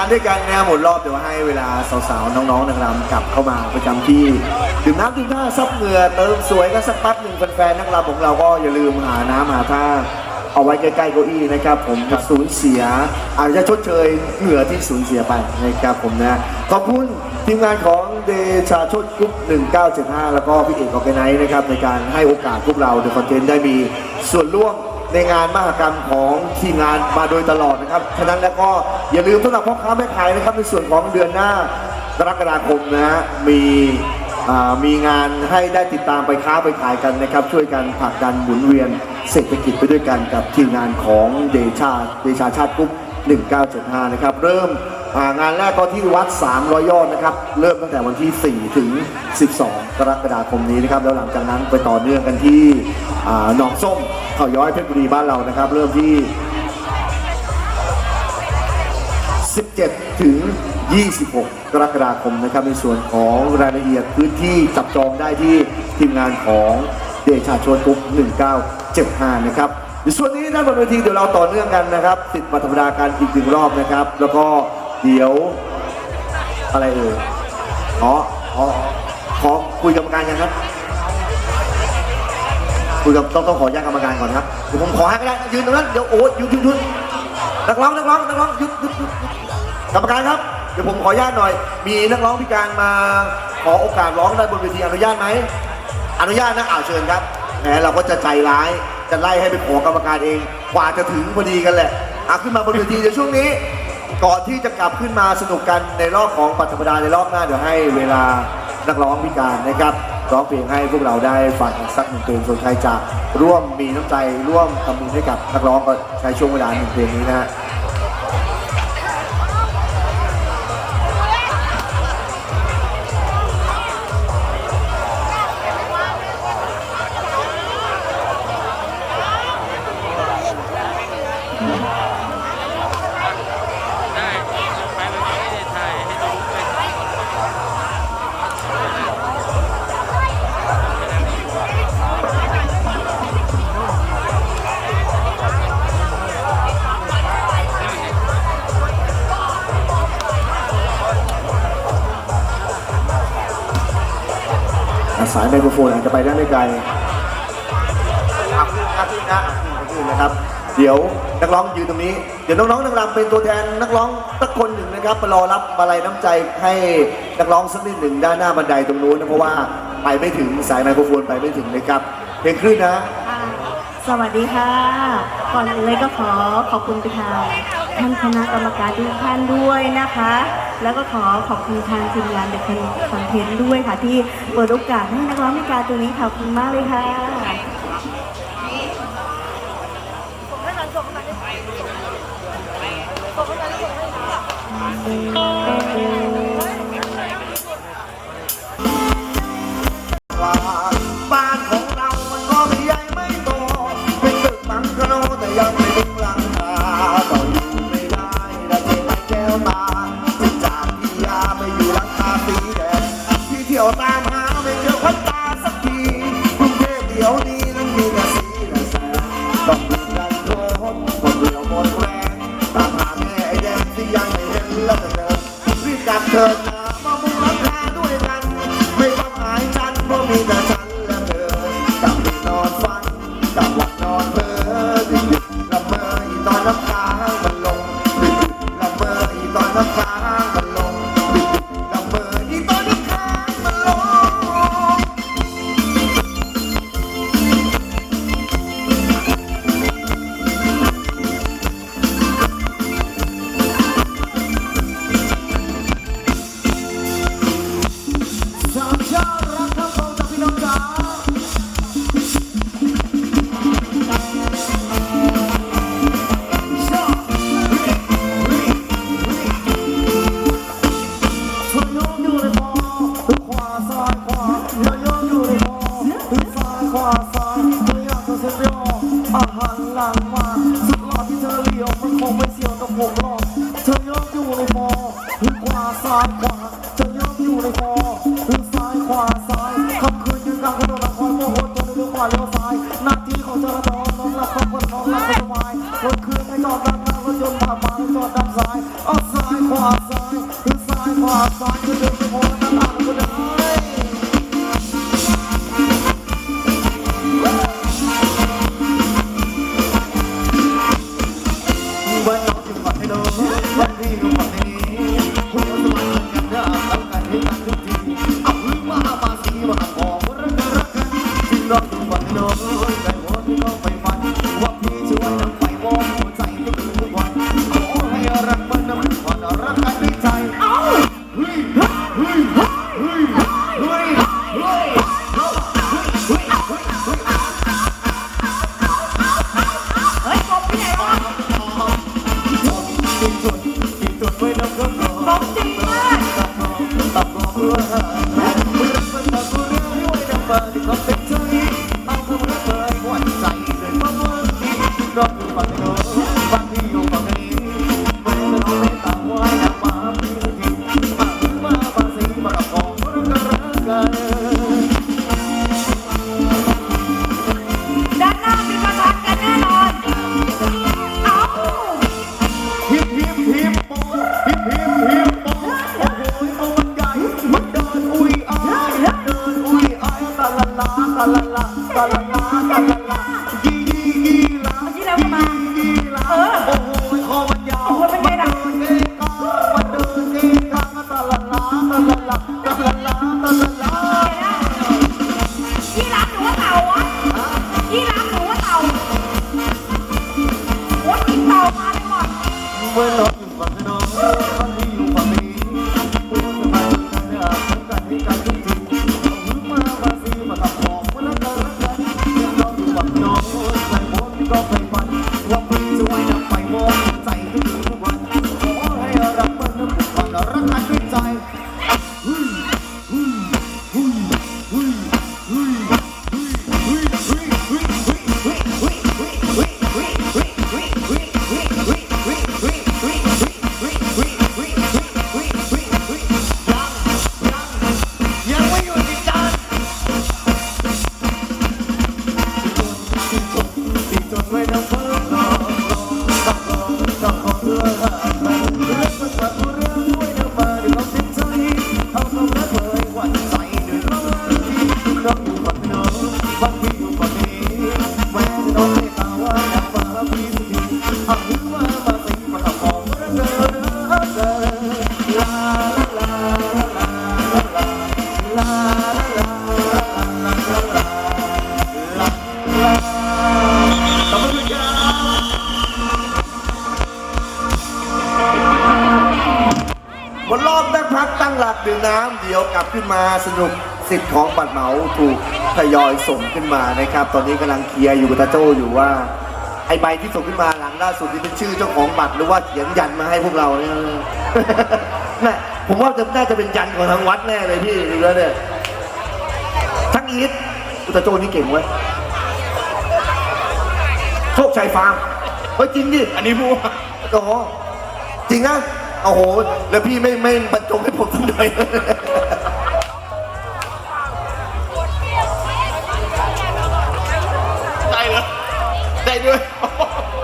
านด้วยกันนะหมดรอบเดี๋ยวให้เวลาสาวๆน้องๆนางรำกลับเข้ามาประจำที่ดื่มน้ำดื่มท่าซับเหงื่อเติมสวยกันสักแป๊บหนึ่งแฟนๆนักรำของเราก็อย่าลืมหาน้ำหาท่าเอาไว้ใกล้ๆเก้าอี้นะครับ ผมสูญเสีย อาจจะชดเชยเหงื่อที่สูญเสียไปนะครับผมนะขอบคุณทีมงานของเดชาชดกรุ๊ป1975 แล้วก็พี่เอกออกไนซ์นะครับในการให้โอกาสพวกเราเดอะคอนเทนต์ได้มีส่วนร่วม ในงานมหกรรมของทีมงานมาโดยตลอดนะครับ ฉะนั้นแล้วก็อย่าลืมสำหรับพ่อค้าแม่ขายนะครับในส่วนของเดือนหน้ากรกฎาคมนะฮะมีมีงานให้ได้ติดตามไปค้าไปขายกันนะครับ ช่วยกันผลักดันหมุนเวียนเศรษฐกิจไปด้วยกันกับทีมงานของเดชาเดชาชาติกรุ๊ป1975 นะครับ เริ่มงานแรกก็ที่วัด 300 ยอดนะครับ เริ่มตั้งแต่วันที่ 4 ถึง 12 กรกฎาคมนี้นะครับ แล้วหลังจากนั้นไปต่อเนื่องกันที่ อ่าหนองส้มเขาย้อยเพชรบุรีบ้านเรานะครับ เริ่มที่ 17 ถึง 26 กรกฎาคมนะครับ ในส่วนของรายละเอียดพื้นที่จับจองได้ที่ทีมงานของเดชาชวนกรุ๊ป1975 นะครับในส่วนนี้ด้านบนเวทีเดี๋ยวเราต่อเนื่องกันนะครับติดมาธรรมดาการอีกหนึ่งรอบนะครับ แล้วก็เดี๋ยวอะไรเอ่ยอ๋ออ๋อขอคุยกรรมการยังครับ คุยกับต้องต้องขออนุญาตกรรมการก่อนครับเดี๋ยวผมขอให้ก็ได้ยืนตรงนั้นเดี๋ยวโอ้ยหยุดหยุดหยุดนักร้องนักร้องนักร้องหยุดหยุดหยุดกรรมการครับเดี๋ยวผมขออนุญาตหน่อย มีนักร้องพิการมาขอโอกาสร้องได้บนเวทีอนุญาตไหมอนุญาตนะอ่าวเชิญครับแหมเราก็จะใจร้ายจะไล่ให้ไปขอกรรมการเองกว่าจะถึงพอดีกันแหละอะขึ้นมาบนเวทีเดี๋ยวช่วงนี้ ก่อนที่จะกลับขึ้นมาสนุกกันในรอบของปัตตธรรมดาในรอบหน้าเดี๋ยวให้เวลานักร้องพิการนะครับ ร้องเพลงให้พวกเราได้ฟังสักหนึ่งเพลงส่วนใครจะร่วมมีน้ำใจร่วมทำบุญให้กับนักร้องก็ใช้ช่วงเวลาหนึ่งเพลงนี้นะฮะ สายไมโครโฟนอาจจะไปได้ไม่ไกลครับครับพี่นะพี่นะครับ เดี๋ยวนักร้องยืนตรงนี้ เดี๋ยวน้องๆนางรำเป็นตัวแทนนักร้องสักคนหนึ่งนะครับมารอรับมาลัยน้ำใจให้นักร้องสักนิดหนึ่งด้านหน้าบันไดตรงนู้นนะเพราะว่าไปไม่ถึงสายไมโครโฟนไปไม่ถึงนะครับ เพลงคลื่นนะค่ะสวัสดีค่ะ ก่อนอื่นเลยก็ขอขอบคุณไปทาง ท่านคณะกรรมการทุกท่านด้วยนะคะ แล้วก็ขอขอบคุณทางทีมงานเด็กคอนเทนต์ด้วยค่ะ ที่เปิดโอกาสให้นักร้องพิการตัวนี้ขอบคุณมากเลยค่ะว่างจมูกได้ไหมคะ จนเลือดอยู่ในคอหรือซ้ายขวาซ้าย bueno. Pues. คืน้ำเดียวกลับขึ้นมาสนุกสิทธิ์ของปัดเหมาถูกทยอยส่งขึ้นมานะครับ ตอนนี้กำลังเคลียร์อยู่กับตาโจอยู่ว่า ไอใบที่ส่งขึ้นมาหลังล่าสุดนี่เป็นชื่อเจ้าของบัตรหรือว่าเขียนยันมาให้พวกเราเนี่ย น่ะผมว่าจะน่าจะเป็นยันของทางวัดแน่เลยพี่ดูแล้วเนี่ยทั้งอีทตาโจนี่เก่งเว้ยโชคชัยฟาร์มเฮ้ยจริงดิอันนี้พูด โอ้โจริงอะ โอ้โห แล้วพี่ไม่ไม่บรรจงให้ผมสักมน่